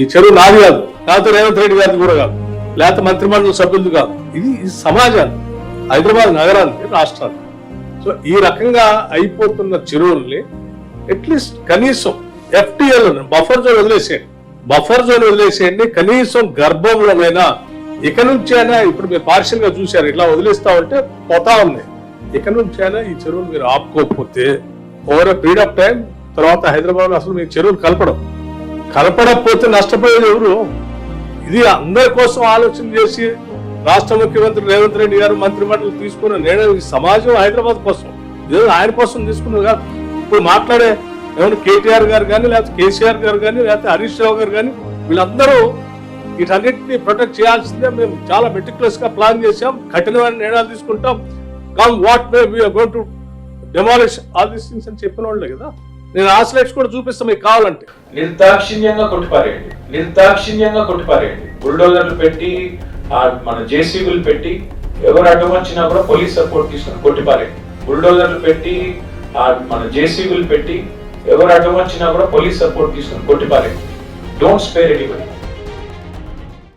ఈ చెరువు నాది కాదు. లేకపోతే రేవంత్ రెడ్డి గారిది కూడా కాదు. లేకపోతే మంత్రిమండలి సభ్యులది కాదు. ఇది సమాజాన్ని హైదరాబాద్ నగరానికి రాష్ట్రానికి. సో ఈ రకంగా అయిపోతున్న చెరువుల్ని అట్లీస్ట్ కనీసం ఎఫ్టీఎల్ బఫర్ జోన్ వదిలేసేయండి. బఫర్ జోన్ వదిలేసేయండి. కనీసం గర్భంలోనైనా ఇక నుంచైనా ఇప్పుడు మీరు పార్షియల్గా చూశారు ఇట్లా వదిలేస్తా ఉంటే పోతా ఉంది ఇక నుంచైనా ఈ చెరువులు మీరు ఆపుకోకపోతే ఓవర్ పీరియడ్ ఆఫ్ టైం తర్వాత హైదరాబాద్లో అసలు మీ చెరువులు కలపడం. కలపడకపోతే నష్టపోయేది ఎవరు? ఇది అందరి కోసం ఆలోచన చేసి రాష్ట్ర ముఖ్యమంత్రి రేవంత్ రెడ్డి గారు మంత్రిమండలి తీసుకున్న నిర్ణయం ఈ సమాజం హైదరాబాద్ కోసం. ఏదో ఆయన కోసం తీసుకున్నది కాదు. ఇప్పుడు మాట్లాడే ఏమైనా కేటీఆర్ గారు కానీ లేకపోతే కేసీఆర్ గారు కానీ లేకపోతే హరీష్ రావు గారు కానీ వీళ్ళందరూ వీటన్నిటిని ప్రొటెక్ట్ చేయాల్సిందే. మేము చాలా మెటిక్యులస్గా ప్లాన్ చేసాం కఠినమైన నిర్ణయాలు తీసుకుంటాం. Come what may we are going to demolish all these things అని చెప్పిన వాళ్ళే కదా. నేను ఆ స్లైడ్స్ కూడా చూపిస్తాం మీకు కావాలంటే. నిర్దాక్షిణ్యంగా కొట్టిపారేయండి. నిర్దాక్షిణ్యంగా కొట్టిపారేయండి. బుల్డోజర్లు పెట్టి మన జేసీబీలు పెట్టి ఎవరు అడ్డం వచ్చినా కూడా పోలీస్ సపోర్ట్ తీసుకుని కొట్టిపారేయండి. బుల్డోజర్లు పెట్టి మన జేసీబీలు పెట్టి ఎవరు అడ్డం వచ్చినా కూడా పోలీస్ సపోర్ట్ తీసుకుని కొట్టిపారేయండి. Don't spare anybody